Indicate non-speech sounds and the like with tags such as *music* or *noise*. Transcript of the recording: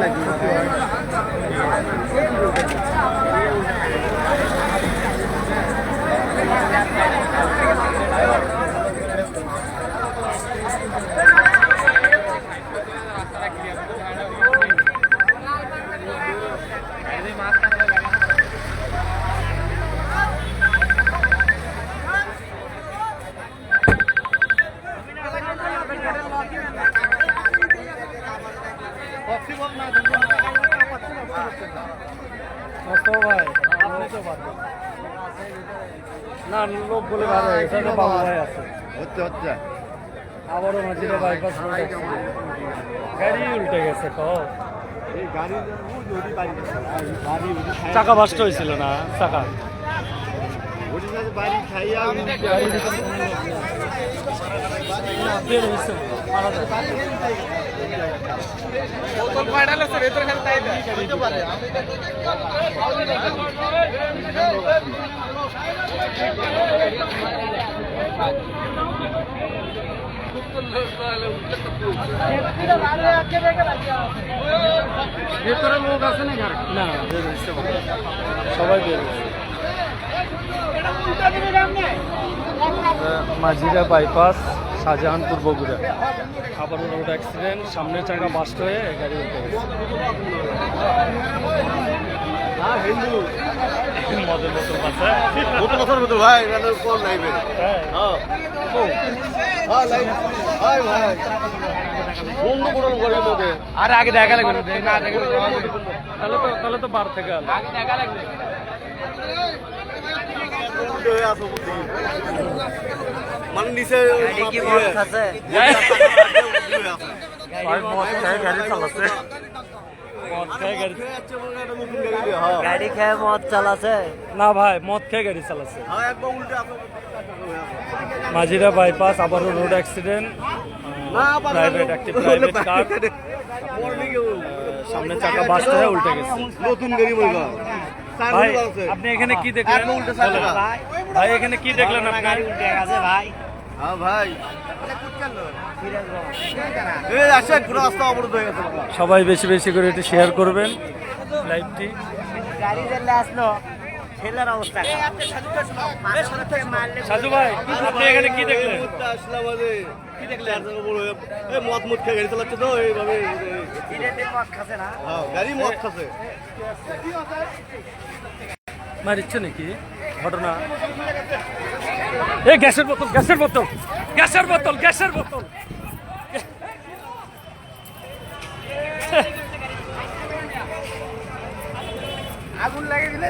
लागली না বলে ভালো আছে হচ্ছে আবারও বাইপাস গাড়ি উল্টে গেছে তো চাকা বাস্ট হয়েছিল না চাকা ভেতরে লোক আছে না না। সবাই বের হয়েছে। মাঝিরা বাইপাস শাহজাহানপুর বগুড়া। আবারও রোড অ্যাক্সিডেন্ট সামনে চাকা বাস্ট হয়ে গাড়ি উল্টে গেছে। হ্যাঁ ভাই। বন্ধ করুন করে মধ্যে আরে আগে দেখা লাগবে না দেখে তাহলে তো তাহলে তো বার থেকে আলো। হয়ে আসো বুদ্ধি মানে নিচে খেয়ে গাড়ি মদ খেয়ে চালাছে? না ভাই মদ খেয়ে গাড়ি চালাচ্ছে। হ্যাঁ একবার উল্টে আসো। মাঝিরা বাইপাস আবারও রোড অ্যাক্সিডেন্ট প্রাইভেট একটি প্রাইভেট কার *laughs* সামনে চাকা বাস্ট হয়ে উল্টে গেছে। নতুন গাড়ি বলবা। ভাই আপনি এখানে কি দেখলেন। ভাই এখানে কি দেখলেন আপনি উল্টে গেছে ভাই। হ্যাঁ হয়ে সবাই বেশি বেশি করে একটু শেয়ার করবেন লাইভটি গাড়ি আসলো। ছেলের অবস্থা সাজু ভাই আপনি এখানে কি দেখলেন? আসলাম আজ। কি দেখলেন? এই মদ মুদ খেয়ে গাড়ি চালাচ্ছে তো এইভাবে মদ খাচ্ছে না? হ্যাঁ গাড়ি মদ খাচ্ছে। মারিচ্ছে নাকি? ঘটনা? এই গ্যাসের বোতল গ্যাসের বোতল গ্যাসের বোতল গ্যাসের বোতল। আগুন লাগিয়ে দিলে